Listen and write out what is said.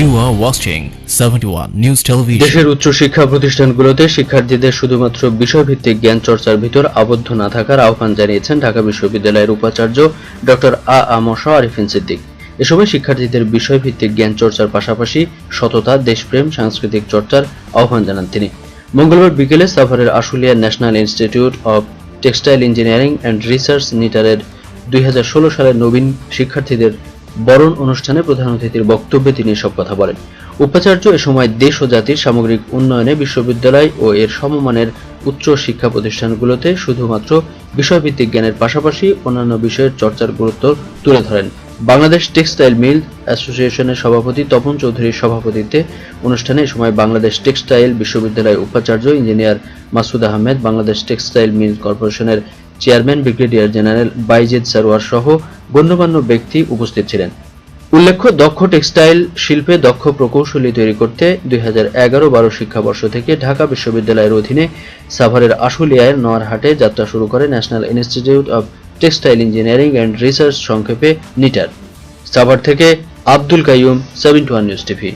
You are watching 71 News Television. দেশের উচ্চ শিক্ষা প্রতিষ্ঠানগুলোতে শিক্ষার্থীদের শুধুমাত্র বিষয়ভিত্তিক জ্ঞান চর্চার ভিতর আবদ্ধ না থাকার আহ্বান জানিয়েছেন ঢাকা বিশ্ববিদ্যালয়ের উপাচার্য ডক্টর আ আমশ আরিফিন সিদ্দিক এ সময় শিক্ষার্থীদের বিষয়ভিত্তিক জ্ঞান চর্চার পাশাপাশি সততা, দেশপ্রেম, সাংস্কৃতিক চর্চার আহ্বান জানান তিনি মঙ্গলবার বিকেলে সাভারের Ashulia national institute of textile engineering and research নিটারের দুই সালের নবীন শিক্ষার্থীদের বরণ অনুষ্ঠানে প্রধান অতিথির বক্তব্যে তিনি এসব কথা বলেন। উপাচার্য এ সময় দেশ ও জাতির সামগ্রিক উন্নয়নে বিশ্ববিদ্যালয় ও এর সমমানের উচ্চ শিক্ষা প্রতিষ্ঠানগুলোতে শুধুমাত্র বিষয়ভিত্তিক জ্ঞানের পাশাপাশি অন্যান্য বিষয়ের চর্চার গুরুত্ব তুলে ধরেন। বাংলাদেশ টেক্সটাইল মিল অ্যাসোসিয়েশনের সভাপতি তপন চৌধুরীর সভাপতিত্বে অনুষ্ঠানে সময় বাংলাদেশ টেক্সটাইল বিশ্ববিদ্যালয় উপাচার্য engineer Masud Ahmed, Bangladesh textile mill কর্পোরেশনের chairman, brigadier general Bayezid Sarwar সহ গণ্যমান্য ব্যক্তি উপস্থিত ছিলেন। উল্লেখ্য, দক্ষ টেক্সটাইল শিল্পে দক্ষ প্রকৌশলী তৈরি করতে দুই হাজার এগারো বারো শিক্ষাবর্ষ থেকে ঢাকা বিশ্ববিদ্যালয়ের অধীনে সাভারের আশুলিয়ায় নোয়ারহাটে যাত্রা শুরু করে national institute of textile engineering and research সংক্ষেপে নিটার। সাভার থেকে Abdul Kaiyum one news TV.